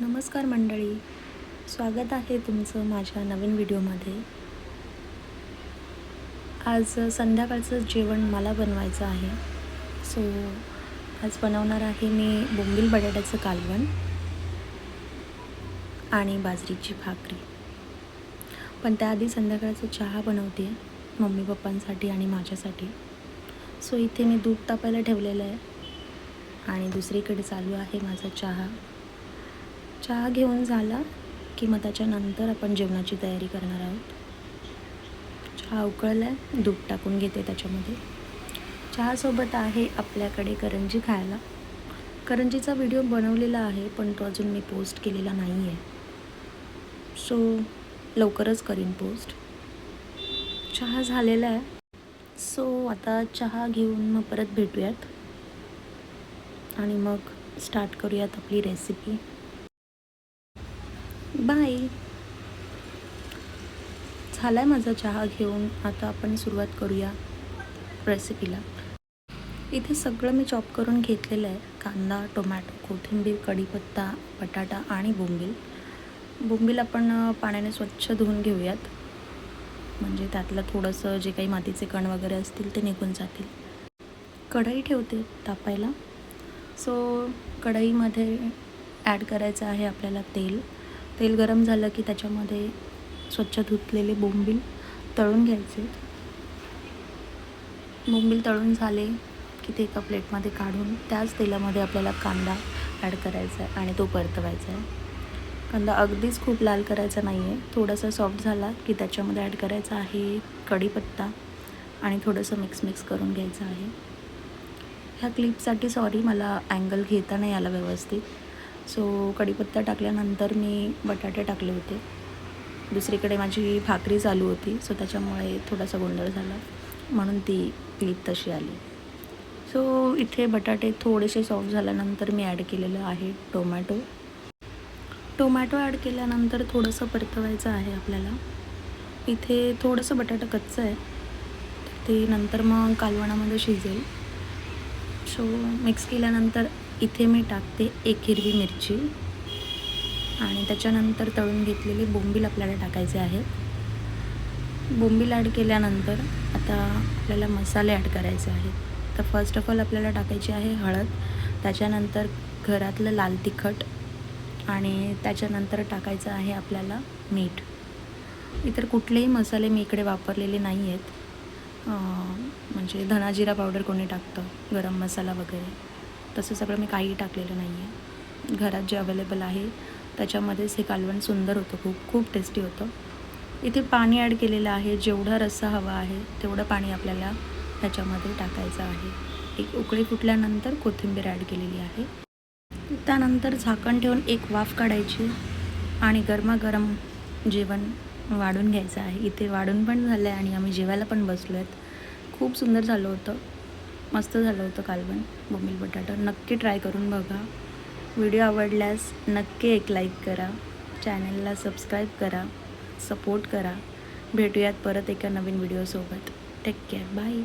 नमस्कार मंडळी. स्वागत आहे तुमचं माझ्या नवीन व्हिडिओमध्ये. आज संध्याकाळचं जेवण मला बनवायचं आहे. सो आज बनवणार आहे मी बोंबील बटाट्याचं कालवण आणि बाजरीची भाकरी. पण त्याआधी संध्याकाळचं चहा बनवते मम्मी पप्पांसाठी आणि माझ्यासाठी. सो इथे मी दूध तापायला ठेवलेलं आहे आणि दुसरीकडे चालू आहे माझा चहा. चहा घेऊन झाला की मग त्याच्यानंतर आपण जेवणाची तयारी करणार आहोत. चहा उकळला आहे दूध टाकून घेते त्याच्यामध्ये. चहासोबत आहे आपल्याकडे करंजी खायला. करंजीचा व्हिडिओ बनवलेला आहे पण तो अजून मी पोस्ट केलेला नाही आहे सो लवकरच करीन पोस्ट. चहा झालेला आहे. सो आता चहा घेऊन मग परत भेटूयात. आणि मग स्टार्ट करूयात आपली रेसिपी बाय झाला आहे माझा चहा घेऊन. आता आपण सुरुवात करूया रेसिपीला इथे सगळं मी चॉप करून घेतलेलं आहे. कांदा टोमॅटो कोथिंबीर कढीपत्ता बटाटा आणि बोंबील. बोंबील आपण पाण्याने स्वच्छ धुवून घेऊयात. म्हणजे त्यातलं थोडंसं जे काही मातीचे कण वगैरे असतील ते निघून जातील. कढई ठेवते तापायला. सो कढईमध्ये ॲड करायचं आहे आपल्याला तेल. तेल गरम झालं की त्याच्यामध्ये स्वच्छ धुतलेले बोंबील तळून घ्यायचे. बोंबील तळून झाले की ते एका प्लेटमध्ये काढून त्याच तेलामध्ये आपल्याला कांदा ॲड करायचा आहे आणि तो परतवायचा आहे. कांदा अगदीच खूप लाल करायचा नाही आहे थोडासा सॉफ्ट झाला की त्याच्यामध्ये ॲड करायचा आहे कढीपत्ता आणि थोडंसं मिक्स मिक्स करून घ्यायचं आहे. ह्या क्लिपसाठी सॉरी मला अँगल घेता नाही आला व्यवस्थित. सो कढीपत्ता टाकल्यानंतर मी बटाटे टाकले होते. दुसरीकडे माझी भाकरी चालू होती सो त्याच्यामुळे थोडासा गोंधळ झाला. म्हणून ती क्लिप तशी आली. सो इथे बटाटे थोडेसे सॉफ्ट झाल्यानंतर मी ॲड केलेलं आहे टोमॅटो. टोमॅटो ॲड केल्यानंतर थोडंसं परतवायचं आहे आपल्याला. इथे थोडंसं बटाटा कच्चं आहे. ते नंतर मग कालवणामध्ये शिजेल. सो मिक्स केल्यानंतर इथे मी टाकते एक हिरवी मिरची आणि त्याच्यानंतर तळून घेतलेले बोंबील आपल्याला टाकायचे आहेत बोंबील ॲड केल्यानंतर आता आपल्याला मसाले ॲड करायचे आहेत. तर फर्स्ट ऑफ ऑल आपल्याला टाकायची आहे हळद त्याच्यानंतर घरातलं लाल तिखट आणि त्याच्यानंतर टाकायचं आहे आपल्याला मीठ. इतर कुठलेही मसाले मी इकडे वापरलेले नाही आहेत म्हणजे धनाजिरा पावडर कोणी टाकतं गरम मसाला वगैरे. तसं सगळं मी काही टाकलेलं नाही आहे. घरात जे अवेलेबल आहे त्याच्यामध्येच हे कालवण सुंदर होतं खूप खूप टेस्टी होतं. इथे पाणी ॲड केलेलं आहे जेवढा रस्सा हवा आहे तेवढं पाणी आपल्याला ह्याच्यामध्ये टाकायचं आहे. एक उकळी फुटल्यानंतर कोथिंबीर ॲड केलेली आहे. त्यानंतर झाकण ठेवून एक वाफ काढायची आणि गरमागरम जेवण वाढून घ्यायचं आहे. इथे वाढून पण झालं आहे आणि आम्ही जेवायला पण बसलो आहेत खूप सुंदर झालं होतं. मस्त झालं होतं काल पण बोंबील बटाटा. नक्की ट्राय करून बघा. व्हिडिओ आवडल्यास नक्की एक लाईक करा. चॅनलला सबस्क्राईब करा. सपोर्ट करा. भेटूयात परत एका नवीन व्हिडिओसोबत टेक केअर बाय